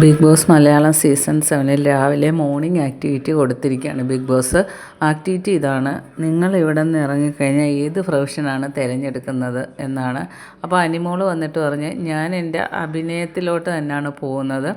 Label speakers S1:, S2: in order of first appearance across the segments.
S1: Big boss Malayalam season സെവനിൽ രാവിലെ morning activity കൊടുത്തിരിക്കുകയാണ് ബിഗ് ബോസ്. ആക്ടിവിറ്റി ഇതാണ്. നിങ്ങൾ ഇവിടെ നിന്ന് ഇറങ്ങിക്കഴിഞ്ഞാൽ ഏത് പ്രൊഫഷനാണ് തിരഞ്ഞെടുക്കുന്നത് എന്നാണ്. അപ്പോൾ അനിമോൾ വന്നിട്ട് പറഞ്ഞ് ഞാൻ എന്റെ അഭിനയത്തിലോട്ട് തന്നെയാണ് പോകുന്നത്.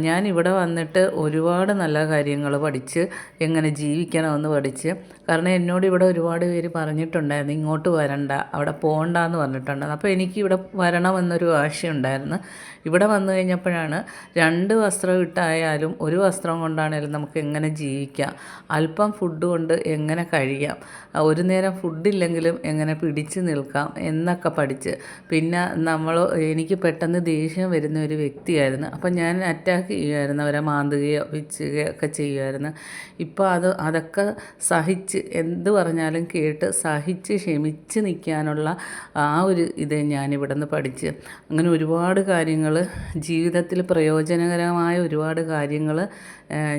S1: ഞാൻ ഇവിടെ വന്നിട്ട് ഒരുപാട് നല്ല കാര്യങ്ങൾ പഠിച്ച് എങ്ങനെ ജീവിക്കണമെന്ന് പഠിച്ച്. കാരണം എന്നോട് ഇവിടെ ഒരുപാട് പേര് പറഞ്ഞിട്ടുണ്ടായിരുന്നു ഇങ്ങോട്ട് വരണ്ട അവിടെ പോകണ്ടെന്ന് പറഞ്ഞിട്ടുണ്ടായിരുന്നു. അപ്പോൾ എനിക്ക് ഇവിടെ വരണമെന്നൊരു ആശയുണ്ടായിരുന്നു. ഇവിടെ വന്നു കഴിഞ്ഞപ്പോഴാണ് രണ്ട് വസ്ത്രം ഇട്ടായാലും ഒരു വസ്ത്രം കൊണ്ടാണേലും നമുക്ക് എങ്ങനെ ജീവിക്കാം? അല്പം ഫുഡ് കൊണ്ട് എങ്ങനെ കഴിയാം ഒരു നേരം ഫുഡില്ലെങ്കിലും എങ്ങനെ പിടിച്ച് നിൽക്കാം? എന്നൊക്കെ പഠിച്ച്. പിന്നെ നമ്മൾ എനിക്ക് പെട്ടെന്ന് ദേഷ്യം വരുന്ന ഒരു വ്യക്തിയായിരുന്നു. അപ്പം ഞാൻ അറ്റാക്ക് ചെയ്യുമായിരുന്നു അവരെ മാന്തുകയോ വിച്ചുകയോ ഒക്കെ ചെയ്യുമായിരുന്നു ഇപ്പോൾ അത് അതൊക്കെ സഹിച്ച് എന്ത് പറഞ്ഞാലും കേട്ട് സഹിച്ച് ക്ഷമിച്ച് നിൽക്കാനുള്ള ആ ഒരു ഇത് ഞാനിവിടെ നിന്ന് പഠിച്ച്. അങ്ങനെ ഒരുപാട് കാര്യങ്ങൾ ജീവിതത്തിൽ പ്രയോജനകരമായ ഒരുപാട് കാര്യങ്ങൾ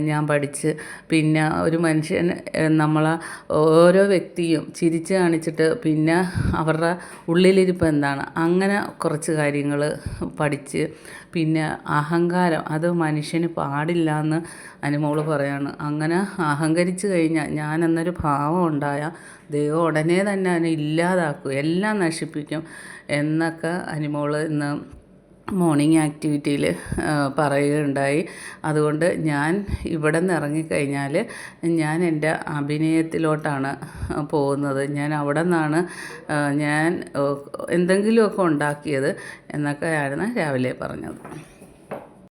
S1: ഞാൻ പഠിച്ച്. പിന്നെ ഒരു മനുഷ്യൻ നമ്മളെ ഓരോ വ്യക്തിയും ചിരിച്ച് കാണിച്ചിട്ട് പിന്നെ അവരുടെ ഉള്ളിലിരിപ്പ് എന്താണ്? അങ്ങനെ കുറച്ച് കാര്യങ്ങൾ പഠിച്ച് പിന്നെ അഹങ്കാരം അത് മനുഷ്യന് പാടില്ല എന്ന് അനുമോൾ പറയാണ്. അങ്ങനെ അഹങ്കരിച്ച് കഴിഞ്ഞാൽ ഞാൻ എന്നൊരു ഭാവം ഉണ്ടായാൽ ദൈവം ഉടനെ തന്നെ അതിനെ ഇല്ലാതാക്കും എല്ലാം നശിപ്പിക്കും എന്നൊക്കെ അനുമോൾ ഇന്ന് മോർണിംഗ് ആക്ടിവിറ്റിയിൽ പറയുകയുണ്ടായി. അതുകൊണ്ട് ഞാൻ ഇവിടെ നിന്ന് ഇറങ്ങിക്കഴിഞ്ഞാൽ ഞാൻ എന്റെ അഭിനയത്തിലോട്ടാണ് പോകുന്നത്. ഞാൻ അവിടെ നിന്നാണ് ഞാൻ എന്തെങ്കിലുമൊക്കെ ഉണ്ടാക്കിയത് എന്നൊക്കെയായിരുന്നു രാവിലെ പറഞ്ഞത്.